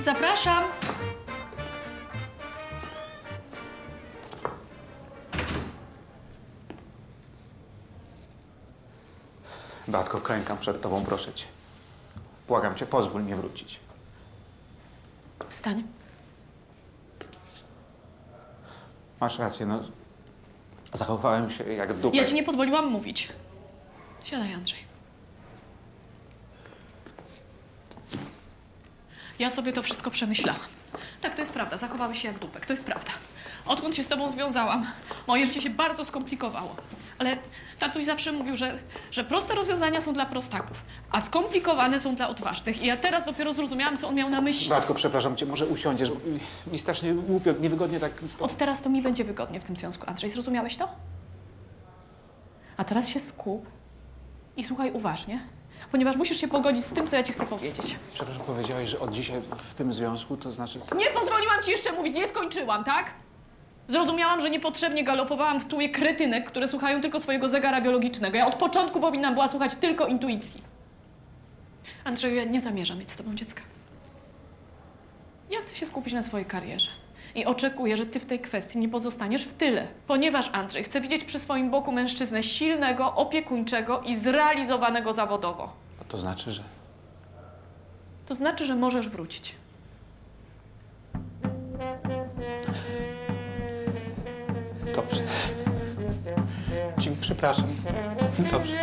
Zapraszam. Batko, klękam przed tobą, proszę cię. Błagam cię, pozwól mi wrócić. Wstań. Masz rację, no. Zachowałem się jak dupek. Ja ci nie pozwoliłam mówić. Siadaj, Andrzej. Ja sobie to wszystko przemyślałam. Tak, to jest prawda. Zachowałeś się jak dupek. To jest prawda. Odkąd się z tobą związałam, moje życie się bardzo skomplikowało. Ale tatuś zawsze mówił, że, że proste rozwiązania są dla prostaków, a skomplikowane są dla odważnych. I ja teraz dopiero zrozumiałam, co on miał na myśli. Batko, przepraszam cię, może usiądziesz, bo mi strasznie głupio, niewygodnie tak... Od teraz to mi będzie wygodnie w tym związku, Andrzej. Zrozumiałeś to? A teraz się skup i słuchaj uważnie, ponieważ musisz się pogodzić z tym, co ja ci chcę powiedzieć. Przepraszam, powiedziałeś, że od dzisiaj w tym związku, to znaczy... Nie pozwoliłam ci jeszcze mówić, nie skończyłam, tak? Zrozumiałam, że niepotrzebnie galopowałam w tłumie kretynek, które słuchają tylko swojego zegara biologicznego. Ja od początku powinnam była słuchać tylko intuicji. Andrzeju, ja nie zamierzam mieć z tobą dziecka. Ja chcę się skupić na swojej karierze. I oczekuję, że ty w tej kwestii nie pozostaniesz w tyle. Ponieważ Andrzej chce widzieć przy swoim boku mężczyznę silnego, opiekuńczego i zrealizowanego zawodowo. A to znaczy, że... To znaczy, że możesz wrócić. Dobrze. Ci przepraszam. Dobrze.